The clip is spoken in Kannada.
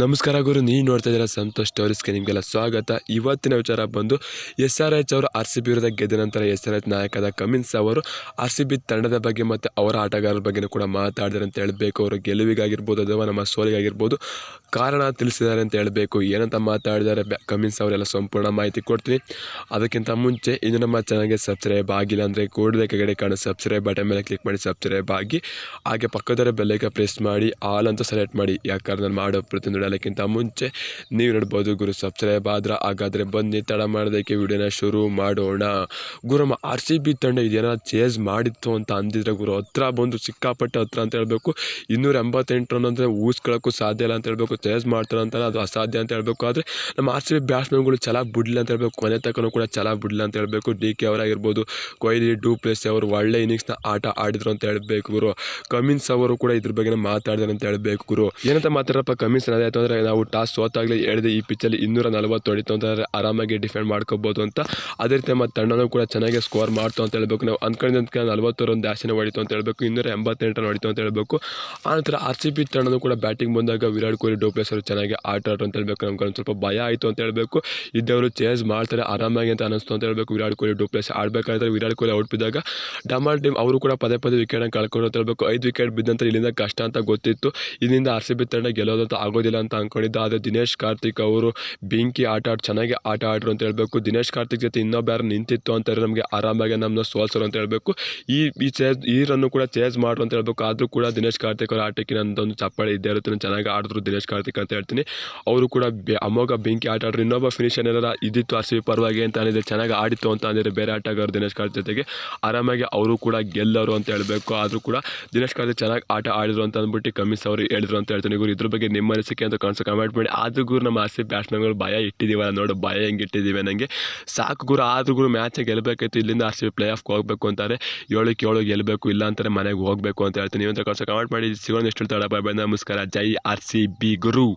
ನಮಸ್ಕಾರ ಗುರು, ನೀವು ನೋಡ್ತಾ ಇದ್ದೀರಾ ಸಂತೋಷ್ ಸ್ಟೋರೀಸ್ಗೆ ನಿಮಗೆಲ್ಲ ಸ್ವಾಗತ. ಇವತ್ತಿನ ವಿಚಾರ ಬಂದು, ಎಸ್ ಆರ್ ಎಚ್ ಅವರು ಆರ್ ಸಿ ಬಿ ವಿರುದ್ಧ ಗೆದ್ದ ನಂತರ ಎಸ್ ಆರ್ ಎಚ್ ನಾಯಕದ ಕಮಿನ್ಸ್ ಅವರು ಆರ್ ಸಿ ಬಿ ತಂಡದ ಬಗ್ಗೆ ಮತ್ತು ಅವರ ಆಟಗಾರರ ಬಗ್ಗೆ ಕೂಡ ಮಾತಾಡಿದ್ದಾರೆ ಅಂತ ಹೇಳಬೇಕು. ಅವರು ಗೆಲುವಿಗಾಗಿರ್ಬೋದು ಅಥವಾ ನಮ್ಮ ಸೋಲಿಗಾಗಿರ್ಬೋದು ಕಾರಣ ತಿಳಿಸಿದ್ದಾರೆ ಅಂತ ಹೇಳಬೇಕು. ಏನಂತ ಮಾತಾಡಿದ್ದಾರೆ ಕಮಿನ್ಸ್ ಅವರೆಲ್ಲ ಸಂಪೂರ್ಣ ಮಾಹಿತಿ ಕೊಡ್ತೀನಿ. ಅದಕ್ಕಿಂತ ಮುಂಚೆ ಇನ್ನು ನಮ್ಮ ಚಾನಲ್ಗೆ ಸಬ್ಸ್ಕ್ರೈಬ್ ಆಗಿಲ್ಲ ಅಂದರೆ ಕೂಡಲೇ ಕೆಗಡೆ ಕಾಣೋ ಸಬ್ಸ್ಕ್ರೈಬ್ ಬಟನ್ ಮೇಲೆ ಕ್ಲಿಕ್ ಮಾಡಿ ಸಬ್ಸ್ಕ್ರೈಬ್ ಆಗಿ, ಹಾಗೆ ಪಕ್ಕದವರ ಬೆಲ್ಲೈಕ ಪ್ರೆಸ್ ಮಾಡಿ, ಆಲ್ ಅಂತ ಸೆಲೆಕ್ಟ್ ಮಾಡಿ. ಯಾಕಂದ್ರೆ ನಾನು ಮಾಡೋ ಪ್ರತಿಯೊಂದು ನೋಡೋಕ್ಕಿಂತ ಮುಂಚೆ ನೀವು ನೋಡ್ಬೋದು, ಗುರು ಸಬ್ಸ್ಕ್ರೈಬ್ ಆದ್ರೆ ಹಾಗಾದರೆ ಬನ್ನಿ, ತಡ ಮಾಡೋದಕ್ಕೆ ವಿಡಿಯೋನ ಶುರು ಮಾಡೋಣ. ಗುರು ನಮ್ಮ ಆರ್ ಸಿ ಬಿ ತಂಡ ಇದೇನೋ ಚೇಸ್ ಮಾಡಿತ್ತು ಅಂತ ಅಂದಿದ್ರೆ ಗುರು, ಹತ್ರ ಬಂದು ಸಿಕ್ಕಾಪಟ್ಟೆ ಹತ್ರ ಅಂತ ಹೇಳಬೇಕು. ಇನ್ನೂರ ಎಂಬತ್ತೆಂಟು ರನ್ ಅಂದರೆ ಊಸ್ಕೊಳ್ಳೋಕ್ಕೂ ಸಾಧ್ಯ ಇಲ್ಲ ಅಂತ ಹೇಳ್ಬೇಕು. ಚೇಸ್ ಮಾಡ್ತಾರೆ ಅಂತ ಅದು ಅಸಾಧ್ಯ ಅಂತ ಹೇಳಬೇಕು. ಆದರೆ ನಮ್ಮ ಆರ್ ಸಿ ಬಿ ಬ್ಯಾಟ್ಸ್ಮನ್ಗಳು ಚೆನ್ನಾಗಿ ಬಿಡಲಿಲ್ಲ ಅಂತ ಹೇಳ್ಬೇಕು. ಕೊನೆ ತನಕ ಕೂಡ ಚೆನ್ನಾಗಿ ಬಿಡಲಿಲ್ಲ ಅಂತ ಹೇಳಬೇಕು. ಡಿ ಕೆ ಅವರಾಗಿರ್ಬೋದು, ಕೊಹ್ಲಿ ಡೂ ಪ್ಲೇಸ್ ಅವರು ಒಳ್ಳೆ ಇನ್ನಿಂಗ್ಸ್ನ ಆಟ ಆಡಿದ್ರು ಅಂತ ಹೇಳಬೇಕು ಗುರು. ಕಮಿನ್ಸ್ ಅವರು ಕೂಡ ಇದ್ರ ಬಗ್ಗೆ ಮಾತಾಡಿದಾರೆ ಅಂತ ಹೇಳಬೇಕು ಗುರು. ಏನಂತ ಮಾತಾಡಪ್ಪ ಕಮಿನ್ಸ್ ಏನಾಯ್ತು ಅಂದರೆ ನಾವು ಟಾಸ್ ಸೋತಾಗಲೇ ಹೇಳಿದೆ ಈ ಪಿಚ್ಚಲ್ಲಿ ಇನ್ನೂರ ನಲವತ್ತು ಹೊಡಿತು ಅಂತಂದರೆ ಆರಾಮಾಗಿ ಡಿಫೆಂಡ್ ಮಾಡ್ಕೋಬೋದು ಅಂತ. ಅದೇ ರೀತಿ ಮತ್ತು ತಂಡನೂ ಕೂಡ ಚೆನ್ನಾಗಿ ಸ್ಕೋರ್ ಮಾಡ್ತು ಅಂತ ಹೇಳ್ಬೇಕು. ನಾವು ಅಂದ್ಕೊಂಡಿದ್ದ ನಲವತ್ತು ರನ್ ದಾಸಿನ ಹೊಡಿತು ಅಂತ ಹೇಳಬೇಕು. ಇನ್ನೂರ ಎಂಬತ್ತೆಂಟು ರನ್ ಹೊಡಿತು ಅಂತ ಹೇಳಬೇಕು. ಆನಂತರ ಆರ್ ಸಿ ಪಿ ತಂಡನೂ ಕೂಡ ಬ್ಯಾಟಿಂಗ್ ಬಂದಾಗ ವಿರಾಟ್ ಕೊಹ್ಲಿ ಡೋಪ್ಲೇಸ್ ಅವರು ಚೆನ್ನಾಗಿ ಆಟ ಆಡ್ರು ಅಂತ ಹೇಳಬೇಕು. ನಮ್ಗೆ ಒಂದು ಸ್ವಲ್ಪ ಭಯ ಆಯಿತು ಅಂತ ಹೇಳಬೇಕು. ಇದ್ದವರು ಚೇಸ್ ಮಾಡ್ತಾರೆ, ಆರಾಮಾಗಿ ಅಂತ ಅನಿಸ್ತು ಅಂತ ಹೇಳಬೇಕು. ವಿರಾಟ್ ಕೊಹ್ಲಿ ಡೋಪ್ಲೇಸ್ ಆಡಬೇಕಾದ್ರೆ ವಿರಾಟ್ ಕೊಹ್ಲಿ ಔಟ್ ಬಿದ್ದಾಗ ಡಮಾಲ್ ಟೀಮ್ ಅವರು ಕೂಡ ಪದೇ ಪದೇ ವಿಕೆಟ್ ಕಳ್ಕೊಂಡು ಅಂತ ಹೇಳಬೇಕು. ಐದು ವಿಕೆಟ್ ಬಿದ್ದಂತ ಇಲ್ಲಿಂದ ಕಷ್ಟ ಅಂತ ಗೊತ್ತಿತ್ತು. ಇದರಿಂದ ಆರ್ ಸಿ ಬಿ ತಂಡ ಗೆಲ್ಲೋದಂತ ಆಗೋದಿಲ್ಲ. ಅಂತ ಅಂದ್ಕೊಂಡಿದ್ದು ಆದರೆ ದಿನೇಶ್ ಕಾರ್ತಿಕ್ ಅವರು ಬೆಂಕಿ ಆಟ ಆಡಿ ಚೆನ್ನಾಗಿ ಆಟ ಆಡ್ರು ಅಂತ ಹೇಳಬೇಕು. ದಿನೇಶ್ ಕಾರ್ತಿಕ್ ಜೊತೆ ಇನ್ನೊಬ್ಬ ಯಾರು ನಿಂತಿತ್ತು ಅಂತಾರೆ ನಮಗೆ ಆರಾಮಾಗಿ ನಮ್ಮನ್ನ ಸೋಲ್ಸರು ಅಂತ ಹೇಳಬೇಕು. ಈ ಈ ಚೇಜ್ ಈ ರನ್ನು ಕೂಡ ಚೇಜ್ ಮಾಡ್ರು ಅಂತ ಹೇಳಬೇಕು. ಆದರೂ ಕೂಡ ದಿನೇಶ್ ಕಾರ್ತಿಕ್ ಅವರ ಆಟಕ್ಕೆ ನನ್ನದೊಂದು ಚಪ್ಪಾಳೆ ಇದ್ದೇ ಇರುತ್ತೆ. ಚೆನ್ನಾಗಿ ಆಡಿದ್ರು ದಿನೇಶ್ ಕಾರ್ತಿಕ್ ಅಂತ ಹೇಳ್ತೀನಿ. ಅವರು ಕೂಡ ಬೆ ಅಮೋಘ ಬೆಂಕಿ ಆಟ ಆಡ್ರು. ಇನ್ನೊಬ್ಬ ಫಿನಿಷರ್ ಏನಾರ ಇದ್ದಿತ್ತು ಆ ಸಿ ಪರವಾಗಿ ಅಂತ ಅಂದಿದ್ರೆ ಚೆನ್ನಾಗಿ ಆಡಿತ್ತು ಅಂತ ಅಂದರೆ ಬೇರೆ ಆಟಗಾರರು ದಿನೇಶ್ ಕಾರ್ತಿಕ್ ಜೊತೆಗೆ ಆರಾಮಾಗಿ ಅವರು ಕೂಡ ಗೆಲ್ಲರು ಅಂತ ಹೇಳಬೇಕು. ಆದರೂ ಕೂಡ ದಿನೇಶ್ ಕಾರ್ತಿಕ್ ಚೆನ್ನಾಗಿ ಆಟ ಆಡಿದ್ರು ಅಂತ ಅಂದ್ಬಿಟ್ಟು ಕಮಿಸ್ ಅವರು ಹೇಳಿದ್ರು ಅಂತ ಹೇಳ್ತೀನಿ. ಇವರು ಇದ್ರ ಬಗ್ಗೆ ನಿಮ್ಮ ಅನಿಸಿಕೆ ಅಂತ ಕಾಣಿಸೋ ಕಮೆಂಟ್ ಮಾಡಿ. ಆದ್ರೂ ಗುರು ನಮ್ಮ ಆರ್ ಸಿ ಬ್ಯಾಟ್ಸ್ಮನ್ಗಳು ಭಯ ಇಟ್ಟಿದ್ದೀವಲ್ಲ ನೋಡು, ಭಯ ಹೆಂಗೆ ಇಟ್ಟಿದ್ದೀವಿ ನನಗೆ ಸಾಕು ಗುರು, ಆದ್ರೂ ಗುರು ಮ್ಯಾಚ್ ಗೆಲ್ಲಬೇಕಾಯ್ತು ಇಲ್ಲಿಂದ R C B play off ಹೋಗಬೇಕು ಅಂತಾರೆ. ಏಳಕ್ಕೆ ಏಳು ಗೆಲ್ಲಬೇಕು ಇಲ್ಲ ಅಂತಾರೆ ಮನೆಗೆ ಹೋಗಬೇಕು ಅಂತ ಹೇಳ್ತೀನಿ. ನೀವು ಅಂತ ಕಾಣಿಸೋ ಕಮೆಂಟ್ ಮಾಡಿ, ಸಿಗೋಣ ಎಷ್ಟು ತಡ ಬಾಯ್ ನಮಸ್ಕಾರ. ಜೈ ಆರ್ ಸಿ ಬಿ ಗುರು.